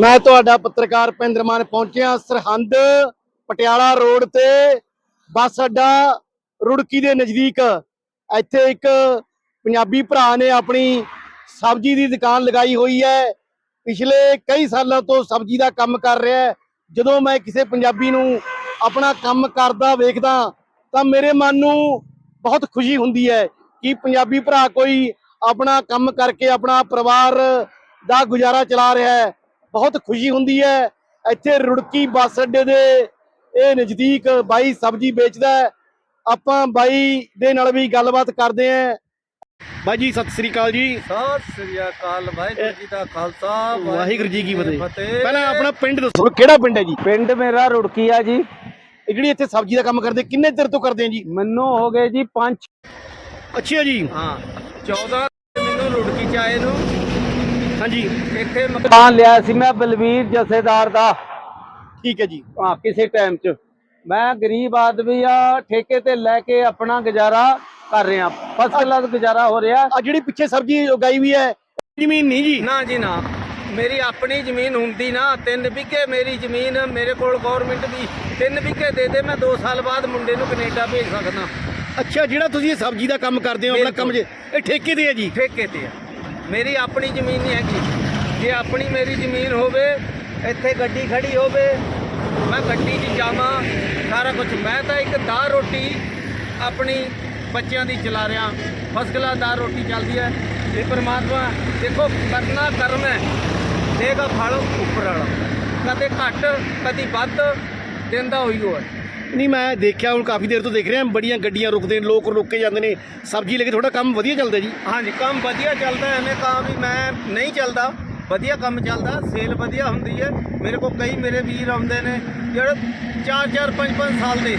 ਮੈਂ ਤੁਹਾਡਾ ਪੱਤਰਕਾਰ ਭਿੰਦਰ ਮਾਨ ਪਹੁੰਚਿਆ, ਸਰਹੰਦ, ਪਟਿਆਲਾ ਰੋਡ ਤੇ, ਬੱਸ ਅੱਡਾ ਰੁੜਕੀ ਦੇ ਨਜ਼ਦੀਕ। ਇੱਥੇ ਇੱਕ ਪੰਜਾਬੀ ਭਰਾ ਨੇ ਆਪਣੀ ਸਬਜ਼ੀ ਦੀ ਦੁਕਾਨ ਲਗਾਈ ਹੋਈ ਹੈ। ਪਿਛਲੇ ਕਈ ਸਾਲਾਂ ਤੋਂ ਸਬਜ਼ੀ ਦਾ ਕੰਮ ਕਰ ਰਿਹਾ ਹੈ। ਜਦੋਂ ਮੈਂ ਕਿਸੇ ਪੰਜਾਬੀ ਨੂੰ ਆਪਣਾ ਕੰਮ ਕਰਦਾ ਵੇਖਦਾ ਤਾਂ ਮੇਰੇ ਮਨ ਨੂੰ ਬਹੁਤ ਖੁਸ਼ੀ ਹੁੰਦੀ ਹੈ ਕਿ ਪੰਜਾਬੀ ਭਰਾ ਕੋਈ ਆਪਣਾ ਕੰਮ ਕਰਕੇ ਆਪਣਾ ਪਰਿਵਾਰ ਦਾ ਗੁਜ਼ਾਰਾ ਚਲਾ ਰਿਹਾ ਹੈ। ਬਹੁਤ ਖੁਸ਼ੀ ਹੁੰਦੀ ਹੈ। ਇੱਥੇ ਰੁੜਕੀ ਬੱਸ ਅੱਡੇ ਦੇ ਇਹ ਨਜ਼ਦੀਕ ਬਾਈ ਸਬਜ਼ੀ ਵੇਚਦਾ ਆਪਾਂ ਬਾਈ ਦੇ ਨਾਲ ਵੀ ਗੱਲਬਾਤ ਕਰਦੇ ਆਂ ਬਾਈ ਜੀ ਸਤਿ ਸ੍ਰੀ ਅਕਾਲ ਜੀ। ਸਤਿ ਸ੍ਰੀ ਅਕਾਲ ਵਾਹਿਗੁਰੂ ਜੀ ਦਾ ਖਾਲਸਾ ਵਾਹਿਗੁਰੂ ਜੀ ਕੀ ਫਤਿਹ। ਪਹਿਲਾਂ ਆਪਣਾ ਪਿੰਡ ਦੱਸੋ ਕਿਹੜਾ ਪਿੰਡ ਹੈ ਜੀ? ਪਿੰਡ ਮੇਰਾ ਰੁੜਕੀਆ ਜੀ। ਇਹ ਜਿਹੜੀ ਇੱਥੇ ਸਬਜ਼ੀ ਦਾ ਕੰਮ ਕਰਦੇ ਕਿੰਨੇ ਚਿਰ ਤੋਂ ਕਰਦੇ ਆ ਜੀ? ਮੈਨੂੰ ਹੋ ਗਏ ਜੀ 5 ਅੱਛਾ ਜੀ। ਹਾਂ 14 ਮੈਨੂੰ ਰੁੜਕੀ ਚ ਆਏ ਨੂੰ। ਹਾਂਜੀ। ਇੱਥੇ ਮਕਾਨ ਲਿਆ ਸੀ ਮੈਂ ਬਲਵੀਰ ਜਥੇਦਾਰ ਦਾ। ਠੀਕ ਹੈ ਜੀ। ਹਾਂ ਕਿਸੇ ਟਾਈਮ ਚ। ਮੈਂ ਗਰੀਬ ਆਦਮੀ ਆ ਠੇਕੇ ਤੇ ਲੈ ਕੇ ਆਪਣਾ ਗੁਜ਼ਾਰਾ ਕਰ ਰਿਹਾ। ਫਸਟ ਕਲਾਸ ਗੁਜ਼ਾਰਾ ਹੋ ਰਿਹਾ। ਆ ਜਿਹੜੀ ਪਿੱਛੇ ਸਬਜ਼ੀ ਉਗਾਈ ਵੀ ਹੈ ਜ਼ਮੀਨ ਨਹੀਂ ਜੀ। ਨਾ ਜੀ ਨਾ। ਮੇਰੀ ਆਪਣੀ ਜ਼ਮੀਨ ਹੁੰਦੀ ਨਾ ਤਿੰਨ ਵਿਗੇ ਮੇਰੀ ਜ਼ਮੀਨ ਮੇਰੇ ਕੋਲ ਗਵਰਨਮੈਂਟ ਵੀ ਤਿੰਨ ਵਿਗੇ ਦੇ ਦੇ ਮੈਂ 2 ਸਾਲ ਬਾਅਦ ਮੁੰਡੇ ਨੂੰ ਕੈਨੇਡਾ ਭੇਜ ਸਕਦਾ। ਅੱਛਾ ਜਿਹੜਾ ਤੁਸੀਂ ਇਹ ਸਬਜ਼ੀ ਦਾ ਕੰਮ ਕਰਦੇ ਹੋ ਆਪਣਾ ਕੰਮ ਜੇ ਇਹ ਠੇਕੇ ਤੇ ਹੈ ਜੀ? ਠੇਕੇ ਤੇ ਆ ਮੇਰੀ ਆਪਣੀ ਜ਼ਮੀਨ ਨਹੀਂ ਹੈਗੀ। ਜੇ ਆਪਣੀ ਮੇਰੀ ਜ਼ਮੀਨ ਹੋਵੇ, ਇੱਥੇ ਗੱਡੀ ਖੜੀ ਹੋਵੇ, ਮੈਂ ਗੱਡੀ 'ਚ ਜਾਵਾਂ, ਸਾਰਾ ਕੁਝ ਮੈਂ ਤਾਂ ਇੱਕ ਦਾਲ ਰੋਟੀ ਆਪਣੀ ਬੱਚਿਆਂ ਦੀ ਚਲਾ ਰਿਹਾ। ਫਸਟ ਕਲਾਸ ਦਾਲ ਰੋਟੀ ਚੱਲਦੀ ਹੈ। ਇਹ ਪਰਮਾਤਮਾ, ਦੇਖੋ, ਕਰਨਾ ਕਰਮ ਹੈ। ਦੇਗਾ ਫਲ ਉੱਪਰ ਵਾਲਾ। ਕਦੇ ਘੱਟ, ਕਦੀ ਵੱਧ ਦਿੰਦਾ ਹੋਈ ਹੋ ਹੈ ਨਹੀਂ ਮੈਂ ਦੇਖਿਆ ਹੁਣ ਕਾਫੀ ਦੇਰ ਤੋਂ ਦੇਖ ਰਿਹਾ ਬੜੀਆਂ ਗੱਡੀਆਂ ਰੁਕਦੇ ਨੇ ਲੋਕ ਰੁਕ ਕੇ ਜਾਂਦੇ ਨੇ। ਸਬਜ਼ੀ ਲੈ ਕੇ ਥੋੜਾ ਕੰਮ ਵਧੀਆ ਚੱਲਦਾ ਜੀ? ਹਾਂਜੀ ਕੰਮ ਵਧੀਆ ਚੱਲਦਾ ਐਵੇਂ ਕਹਾਂ ਵੀ ਮੈਂ ਨਹੀਂ ਚੱਲਦਾ। ਵਧੀਆ ਕੰਮ ਚੱਲਦਾ ਸੇਲ ਵਧੀਆ ਹੁੰਦੀ ਹੈ। ਮੇਰੇ ਕੋਲ ਕਈ ਮੇਰੇ ਵੀਰ ਆਉਂਦੇ ਨੇ ਜਿਹੜੇ 4 4 5 5 ਸਾਲ ਦੇ।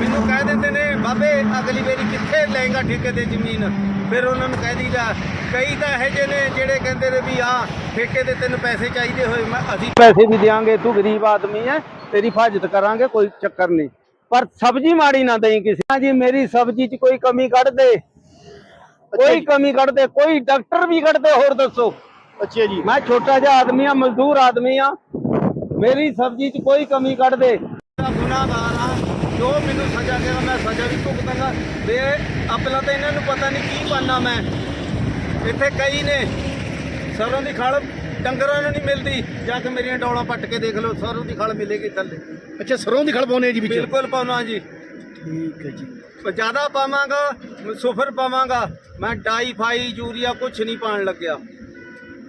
ਮੈਨੂੰ ਕਹਿ ਦਿੰਦੇ ਨੇ ਬਾਬੇ ਅਗਲੀ ਵਾਰੀ ਕਿੱਥੇ ਲਏਗਾ ਠੇਕੇ ਤੇ ਜ਼ਮੀਨ? ਫਿਰ ਉਹਨਾਂ ਨੂੰ ਕਹਿ ਦਈਦਾ ਕਈ ਤਾਂ ਇਹੋ ਜਿਹੇ ਨੇ ਜਿਹੜੇ ਕਹਿੰਦੇ ਨੇ ਵੀ ਆ ਠੇਕੇ ਤੇ ਤੈਨੂੰ ਪੈਸੇ ਚਾਹੀਦੇ ਹੋਏ ਮੈਂ ਅਸੀਂ ਪੈਸੇ ਵੀ ਦੇਾਂਗੇ ਤੂੰ ਗਰੀਬ ਆਦਮੀ ਹੈ ਤੇਰੀ ਹਿਫਾਜ਼ਤ ਕਰਾਂਗੇ ਕੋਈ ਚੱਕਰ ਨਹੀਂ। ਪਰ ਸਬਜ਼ੀ ਮਾੜੀ ਨਾ ਦੇਈ ਕਿਸੇ ਹਾਂ ਜੀ ਮੇਰੀ ਸਬਜ਼ੀ 'ਚ ਕੋਈ ਕਮੀ ਕੱਢ ਦੇ। ਕੋਈ ਕਮੀ ਕੱਢ ਦੇ ਕੋਈ ਡਾਕਟਰ ਵੀ ਕੱਢ ਦੇ ਹੋਰ ਦੱਸੋ। ਅੱਛਾ ਜੀ। ਮੈਂ ਛੋਟਾ ਜਿਹਾ ਆਦਮੀ ਆ ਮਜ਼ਦੂਰ ਆਦਮੀ ਆ ਮੇਰੀ ਸਬਜ਼ੀ 'ਚ ਕੋਈ ਕਮੀ ਕੱਢ ਦੇ। ਗੁਨਾਹਗਾਰ ਆ। ਜੋ ਮੈਨੂੰ ਸਜ਼ਾ ਦੇਗਾ ਮੈਂ ਸਜ਼ਾ ਵੀ ਭੁਗਤਾਂਗਾ ਤੇ ਆਪਲਾ ਤਾਂ ਇਹਨਾਂ ਨੂੰ ਪਤਾ ਨਹੀਂ ਕੀ ਬਣਨਾ ਮੈਂ। ਇੱਥੇ ਕਈ ਨੇ। ਸਰੋਂ ਦੀ ਖਲ ਡੰਗਰਾਂ ਨੂੰ ਨਹੀਂ ਮਿਲਦੀ। ਜਾ ਕੇ ਮੇਰੀਆਂ ਡੋਲਾਂ ਪੱਟ ਕੇ ਦੇਖ ਲਓ ਸਰੋਂ ਦੀ ਖਲ ਮਿਲੇਗੀ ਥੱਲੇ। ਅੱਛਾ ਸਰੋਂ ਦੀ ਖਲ ਪਾਉਨੇ ਜੀ ਵਿੱਚ? ਬਿਲਕੁਲ ਪਾਉਣਾ ਜੀ। ਠੀਕ ਹੈ ਜੀ। ਜ਼ਿਆਦਾ ਪਾਵਾਂਗਾ ਸੁਫਰ ਪਾਵਾਂਗਾ। ਮੈਂ ਡਾਈ ਫਾਈ ਯੂਰੀਆ ਕੁਝ ਨਹੀਂ ਪਾਣ ਲੱਗਿਆ।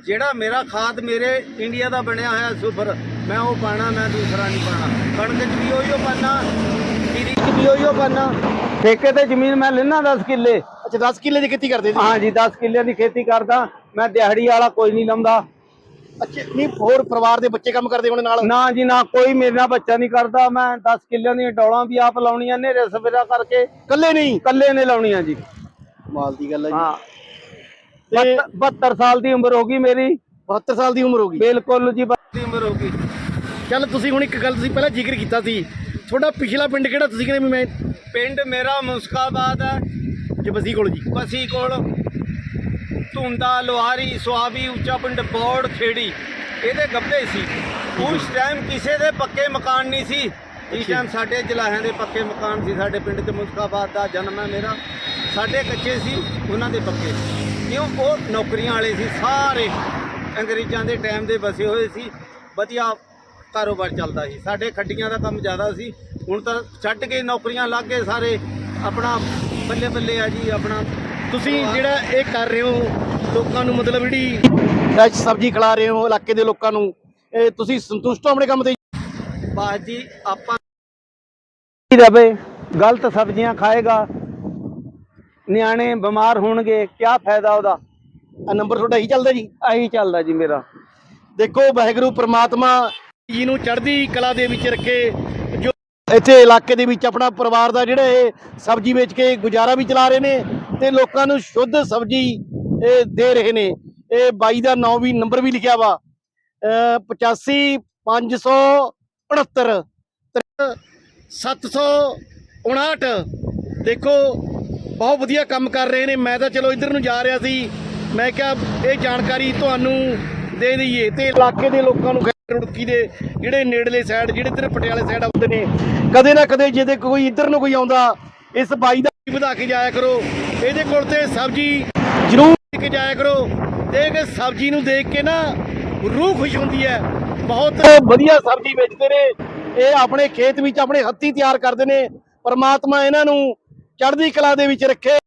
ਜਿਹੜਾ ਮੇਰਾ ਖਾਦ ਮੇਰੇ ਇੰਡੀਆ ਦਾ ਬਣਿਆ ਹੋਇਆ ਸੁਫਰ ਮੈਂ ਉਹ ਪਾਣਾ ਮੈਂ ਦੂਸਰਾ ਨਹੀਂ ਪਾਣਾ। ਕਣਕ 'ਚ ਵੀ ਉਹੀਓ ਪਾਣਾ ਜੀਰੀ 'ਚ ਵੀ ਉਹੀਓ ਪਾਣਾ। ਠੇਕੇ ਤੇ ਜ਼ਮੀਨ ਮੈਂ ਲੈਣਾ 10 ਕਿੱਲੇ। ਅੱਛਾ 10 ਕਿੱਲੇ ਦੀ ਖੇਤੀ ਕਰਦੇ ਜੀ ਹਾਂਜੀ 10 ਕਿੱਲਿਆਂ ਦੀ ਖੇਤੀ ਕਰਦਾ। ਮੈਂ ਦਿਹਾੜੀ ਵਾਲਾ ਕੋਈ ਨਹੀਂ ਲਾਉਂਦਾ। ਅੱਛਾ ਨਹੀਂ ਹੋਰ ਪਰਿਵਾਰ ਦੇ ਬੱਚੇ ਕੰਮ ਕਰਦੇ ਹੋਣੇ ਨਾਲ? ਨਾ ਜੀ ਨਾ ਕੋਈ ਮੇਰੇ ਨਾਲ ਬੱਚਾ ਨਹੀਂ ਕਰਦਾ। ਮੈਂ 10 ਕਿੱਲਿਆਂ ਦੀਆਂ ਡੋਲਾਂ ਵੀ ਆਪ ਲਾਉਣੀਆਂ ਨੇ ਸਵੇਰਾ ਕਰਕੇ। ਇਕੱਲੇ ਨਹੀਂ? ਇਕੱਲੇ ਨੇ ਲਾਉਣੀਆਂ ਜੀ। ਮਾਲ ਦੀ ਗੱਲ ਹੈ ਜੀ। ਹਾਂ। ਤੇ 72 ਸਾਲ ਦੀ ਉਮਰ ਹੋ ਗਈ ਮੇਰੀ। 72 ਸਾਲ ਦੀ ਉਮਰ ਹੋ ਗਈ। ਬਿਲਕੁਲ ਜੀ 72 ਦੀ ਉਮਰ ਹੋ ਗਈ। ਚੱਲ ਤੁਸੀਂ ਹੁਣ ਇੱਕ ਗੱਲ ਤੁਸੀਂ ਪਹਿਲਾਂ ਜ਼ਿਕਰ ਕੀਤਾ ਸੀ। ਤੁਹਾਡਾ ਪਿਛਲਾ ਪਿੰਡ ਕਿਹੜਾ? ਤੁਸੀਂ ਕਹਿੰਦੇ ਮੈਂ ਪਿੰਡ ਮੇਰਾ ਮੁਸਕਾਬਾਦ ਹੈ। ਜਬਸੀ ਕੋਲ ਜੀ। ਬਸੀ ਕੋਲ। ਧੁੰਦਾ ਲੋਹਾਰੀ ਸੁਆਬੀ ਉੱਚਾ ਪਿੰਡ ਬੋੜ ਖੇੜੀ। ਇਹਦੇ ਗੱਬੇ ਸੀ। ਉਸ ਟਾਈਮ ਕਿਸੇ ਦੇ ਪੱਕੇ ਮਕਾਨ ਨਹੀਂ ਸੀ। ਇਸ ਟਾਈਮ ਸਾਡੇ ਜਲਾਹਿਆਂ ਦੇ ਪੱਕੇ ਮਕਾਨ ਸੀ। ਸਾਡੇ ਪਿੰਡ ਤੇ ਮੁਸਕਾਬਾਦ ਦਾ ਜਨਮ ਹੈ ਮੇਰਾ। ਸਾਡੇ ਕੱਚੇ ਸੀ ਉਹਨਾਂ ਦੇ ਪੱਕੇ। ਕਿਉਂ? ਉਹ ਨੌਕਰੀਆਂ ਵਾਲੇ ਸੀ। ਸਾਰੇ ਅੰਗਰੇਜ਼ਾਂ ਦੇ ਟਾਈਮ ਦੇ ਵਸੇ ਹੋਏ ਸੀ। ਵਧੀਆ ਕਾਰੋਬਾਰ ਚੱਲਦਾ ਸੀ। ਸਾਡੇ ਖੱਡੀਆਂ ਦਾ ਕੰਮ ਜ਼ਿਆਦਾ ਸੀ। ਹੁਣ ਤਾਂ ਛੱਡ ਕੇ ਨੌਕਰੀਆਂ ਲੱਗ ਗਏ ਸਾਰੇ। ਆਪਣਾ ਬੱਲੇ ਬੱਲੇ ਆ ਜੀ ਆਪਣਾ ਤੁਸੀਂ ਜਿਹੜਾ ਇਹ ਕਰ ਰਹੇ ਹੋ ਲੋਕਾਂ ਨੂੰ ਮਤਲਬ ਜਿਹੜੀ ਸਬਜ਼ੀ ਖਿਲਾ ਰਹੇ ਹੋ ਇਲਾਕੇ ਦੇ ਲੋਕਾਂ ਨੂੰ। ਇਹ ਤੁਸੀਂ ਸੰਤੁਸ਼ਟ ਹੋ ਆਪਣੇ ਕੰਮ ਤੇ? ਬਾਸ ਜੀ ਆਪਾਂ ਰਵੇ ਗਲਤ ਸਬਜ਼ੀਆਂ ਖਾਏਗਾ। ਨਿਆਣੇ ਬਿਮਾਰ ਹੋਣਗੇ ਕੀ ਫਾਇਦਾ ਉਹਦਾ? ਆ ਨੰਬਰ ਤੁਹਾਡਾ ਹੀ ਚੱਲਦਾ ਜੀ? ਆਹੀ ਚੱਲਦਾ ਜੀ ਮੇਰਾ। ਦੇਖੋ ਵਾਹਿਗੁਰੂ ਪ੍ਰਮਾਤਮਾ ਜੀ ਨੂੰ ਚੜ੍ਹਦੀ ਕਲਾ ਦੇ ਵਿੱਚ ਰੱਖੇ ਜੋ ਇੱਥੇ ਇਲਾਕੇ ਦੇ ਵਿੱਚ ਆਪਣਾ ਪਰਿਵਾਰ ਦਾ ਜਿਹੜਾ ਇਹ ਸਬਜ਼ੀ ਵੇਚ ਕੇ ਗੁਜ਼ਾਰਾ ਵੀ ਚਲਾ ਰਹੇ ਨੇ ਤੇ ਲੋਕਾਂ ਨੂੰ ਸ਼ੁੱਧ ਸਬਜ਼ੀ, ਇਹ ਦੇ ਰਹੇ ਨੇ। ਇਹ ਬਾਈ ਦਾ ਨਾਂ ਵੀ, ਨੰਬਰ ਵੀ ਲਿਖਿਆ ਵਾ। ਅਹ 85 569 759 ਦੇਖੋ, ਬਹੁਤ ਵਧੀਆ ਕੰਮ ਕਰ ਰਹੇ ਨੇ। ਮੈਂ ਤਾਂ ਚਲੋ ਇੱਧਰ ਨੂੰ ਜਾ ਰਿਹਾ ਸੀ। ਮੈਂ ਕਿਹਾ ਇਹ ਜਾਣਕਾਰੀ ਤੁਹਾਨੂੰ ਦੇ ਦਈਏ ਤੇ ਇਲਾਕੇ ਦੇ ਲੋਕਾਂ ਨੂੰ ਰੁੜਕੀ ਦੇ ਜਿਹੜੇ ਨੇੜਲੇ ਸਾਈਡ ਜਿਹੜੇ ਇੱਧਰ ਪਟਿਆਲੇ ਸਾਈਡ ਆਉਂਦੇ ਨੇ, ਕਦੇ ਨਾ ਕਦੇ ਜਿਹਦੇ ਕੋਈ ਇੱਧਰ ਨੂੰ ਕੋਈ ਆਉਂਦਾ, ਇਸ ਬਾਈ ਦਾ ਵਧਾ ਕੇ ਜਾਇਆ ਕਰੋ। ਇਹਦੇ ਕੋਲ ਤੇ ਸਬਜ਼ੀ ਜ਼ਰੂਰ ਲੈ ਕੇ ਜਾਇਆ ਕਰੋ। ਤੇ ਕਿ ਸਬਜ਼ੀ ਨੂੰ ਦੇਖ ਕੇ ਨਾ ਰੂਹ ਖੁਸ਼ ਹੁੰਦੀ ਹੈ। ਬਹੁਤ ਵਧੀਆ ਸਬਜ਼ੀ ਵੇਚਦੇ ਨੇ। ਇਹ ਆਪਣੇ ਖੇਤ ਵਿੱਚ ਆਪਣੇ ਹੱਥੀਂ ਤਿਆਰ ਕਰਦੇ ਨੇ। ਪਰਮਾਤਮਾ ਇਹਨਾਂ ਨੂੰ ਚੜ੍ਹਦੀ ਕਲਾ ਦੇ ਵਿੱਚ ਰੱਖੇ।